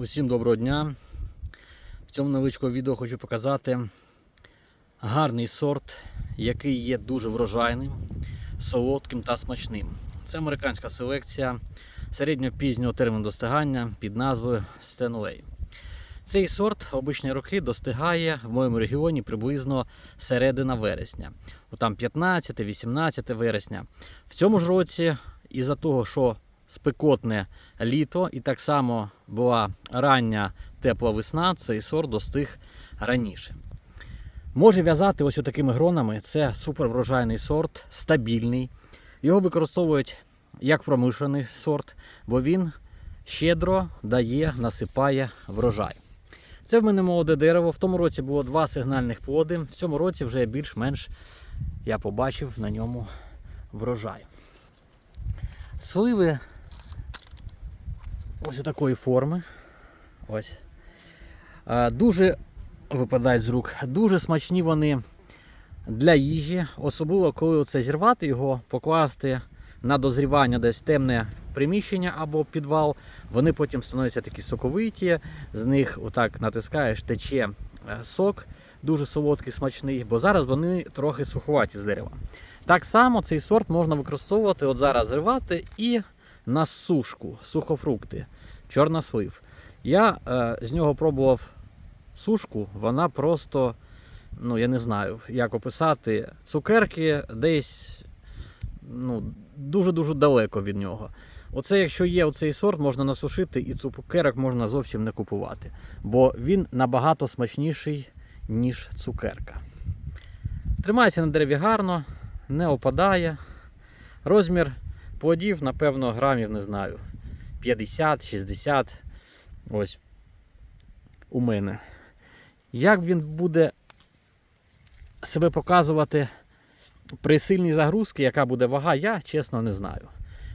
Усім доброго дня. В цьому невеличкому відео хочу показати гарний сорт, який є дуже врожайним, солодким та смачним. Це американська селекція середньо-пізнього терміну достигання під назвою Стенлей. Цей сорт в обичні роки достигає в моєму регіоні приблизно середина вересня. Там 15-18 вересня. В цьому ж році, із-за того, що спекотне літо, і так само була рання тепла весна, цей сорт достиг раніше. Може в'язати ось такими гронами. Це суперврожайний сорт, стабільний. Його використовують як промишлений сорт, бо він щедро дає, насипає врожай. Це в мене молоде дерево. В тому році було два сигнальних плоди. В цьому році вже більш-менш я побачив на ньому врожай. Сливи ось такої форми. Ось. Дуже випадають з рук. Дуже смачні вони для їжі, особливо коли оце зірвати його, покласти на дозрівання десь темне приміщення або підвал. Вони потім становляться такі соковиті, з них отак натискаєш, тече е, сок, дуже солодкий, смачний, бо зараз вони трохи суховаті з дерева. Так само цей сорт можна використовувати, от зараз зривати і на сушку, сухофрукти, чорна слив. Я е, з нього пробував сушку, вона просто, ну я не знаю, як описати, цукерки десь ну, дуже-дуже далеко від нього. Оце, якщо є оцей сорт, можна насушити і цукерок можна зовсім не купувати, бо він набагато смачніший, ніж цукерка. Тримається на дереві гарно, не опадає. Розмір плодів, напевно, грамів, не знаю, 50-60. Ось у мене. Як він буде себе показувати при сильній загрузці, яка буде вага, я чесно не знаю.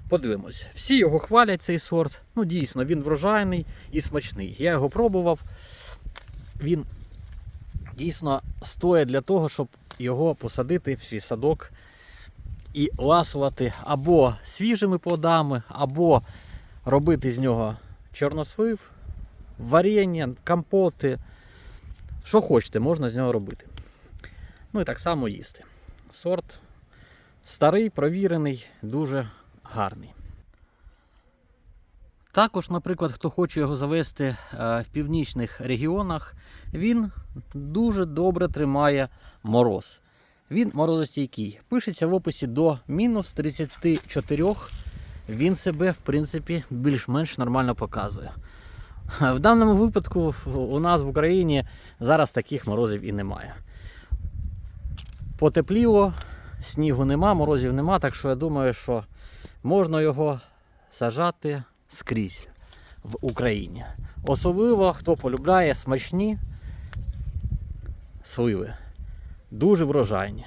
Подивимось. Всі його хвалять, цей сорт. Ну, дійсно, він врожайний і смачний. Я його пробував. Він дійсно стоїть для того, щоб його посадити в свій садок і ласувати або свіжими плодами, або робити з нього чорнослив, варення, компоти. Що хочете, можна з нього робити. Ну і так само їсти. Сорт старий, провірений, дуже гарний. Також, наприклад, хто хоче його завести е, в північних регіонах, він дуже добре тримає мороз. Він морозостійкий. Пишеться в описі до мінус 34. Він себе, в принципі, більш-менш нормально показує. В даному випадку у нас в Україні зараз таких морозів і немає. Потепліло, снігу нема, морозів нема, так що я думаю, що можна його сажати скрізь в Україні. Особливо, хто полюбляє смачні сливи. Дуже врожайні.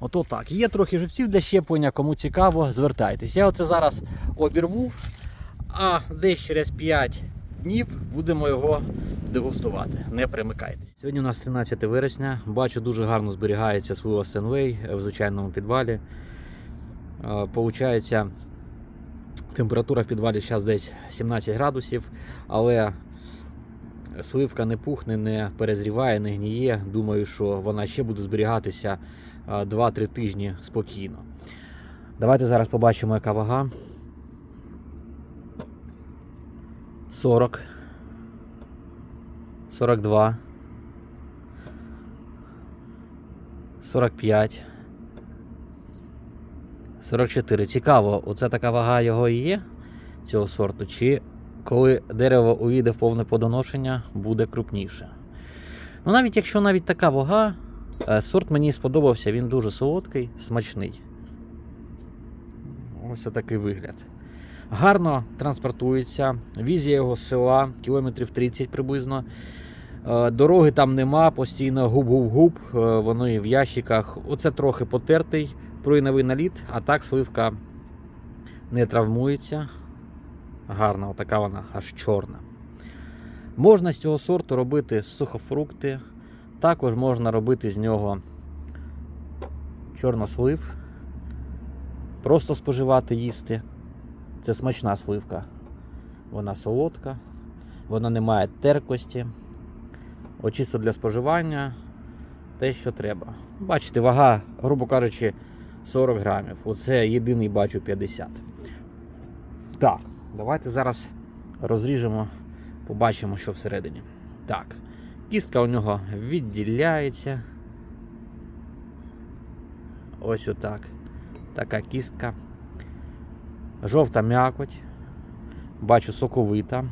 Ото так. Є трохи живців для щеплення, кому цікаво, звертайтесь. Я оце зараз обірву, а десь через 5 днів будемо його дегустувати. Не примикайтесь. Сьогодні у нас 13 вересня. Бачу, дуже гарно зберігається слива Стенвей в звичайному підвалі. Е, Получається, температура в підвалі зараз десь 17 градусів, але сливка не пухне, не перезріває, не гніє. Думаю, що вона ще буде зберігатися е, 2-3 тижні спокійно. Давайте зараз побачимо, яка вага. 40. 42. 45. 44. Цікаво, оце така вага його і є цього сорту, чи коли дерево увійде в повне плодоношення, буде крупніше. Ну, навіть якщо навіть така вага, е, сорт мені сподобався, він дуже солодкий, смачний. Ось такий вигляд. Гарно транспортується. Візія його з села, кілометрів 30 приблизно. Е, Дороги там нема, постійно губ-губ-губ, е, вони в ящиках. Оце трохи потертий пройновий наліт, а так сливка не травмується. Гарна, отака вона аж чорна. Можна з цього сорту робити сухофрукти. Також можна робити з нього чорнослив. Просто споживати їсти. Це смачна сливка. Вона солодка. Вона не має теркості. От чисто для споживання те, що треба. Бачите, вага, грубо кажучи, 40 грамів. Оце єдиний бачу 50. Так, давайте зараз розріжемо, побачимо, що всередині. Так, кістка у нього відділяється. Ось отак. Така кістка. Жовта м'якоть. Бачу соковита.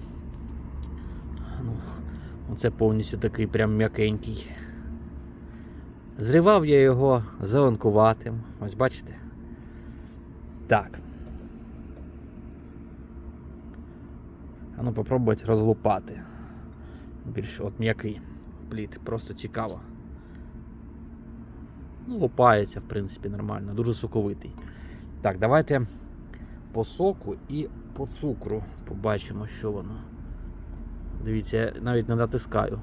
Ну, оце повністю такий прям м'якенький. Зривав я його зеленкуватим. Ось бачите? Так. А ну попробувати розлупати. Більш от м'який плід, просто цікаво. Ну, лупається, в принципі, нормально, дуже соковитий. Так, давайте по соку і по цукру побачимо, що воно. Дивіться, я навіть не натискаю.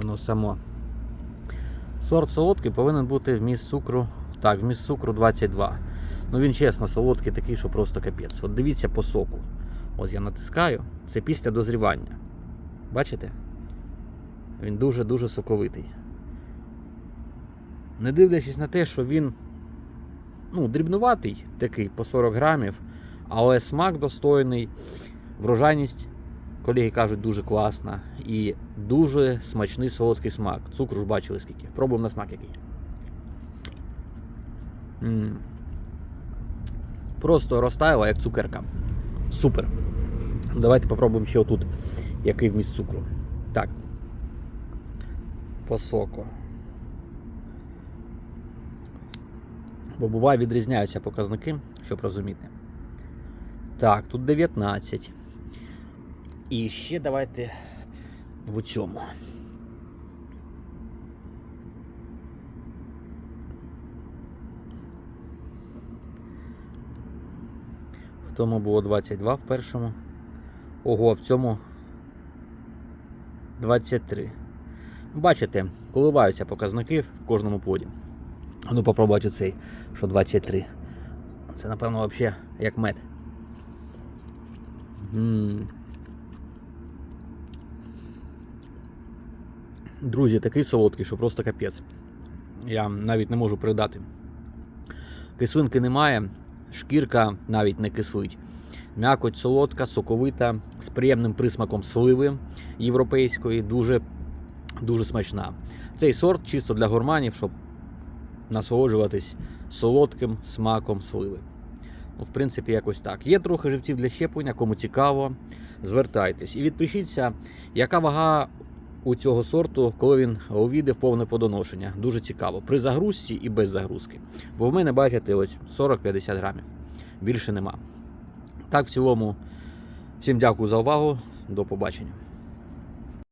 Воно само. Сорт солодкий повинен бути вміст цукру. Так, вміст цукру 22. Ну він чесно, солодкий такий, що просто капець. От дивіться по соку. От я натискаю. Це після дозрівання. Бачите? Він дуже-дуже соковитий. Не дивлячись на те, що він ну, дрібнуватий такий по 40 грамів, але смак достойний, врожайність, колеги кажуть, дуже класна і дуже смачний солодкий смак. Цукру ж бачили скільки. Пробуємо на смак який. м Просто розтаяла, як цукерка. Супер. Давайте попробуємо ще отут, який вміст цукру. Так. По соку. Бо буває відрізняються показники, щоб розуміти. Так, тут 19. І ще давайте в цьому. Тому було 22 в першому. Ого, в цьому 23. Бачите, коливаються показники в кожному плоді. Ну, попробувати оцей, що 23. Це, напевно, взагалі як мед. М. Друзі, такий солодкий, що просто капець. Я навіть не можу передати. Кислинки немає, шкірка навіть не кислить. М'якоть солодка, соковита, з приємним присмаком сливи європейської, дуже, дуже смачна. Цей сорт чисто для гурманів, щоб насолоджуватись солодким смаком сливи. Ну, в принципі, якось так. Є трохи живців для щеплення, кому цікаво, звертайтесь. І відпишіться, яка вага у цього сорту, коли він увійде в повне подоношення. Дуже цікаво. При загрузці і без загрузки. Бо в мене, бачите, ось 40-50 грамів. Більше нема. Так, в цілому, всім дякую за увагу. До побачення.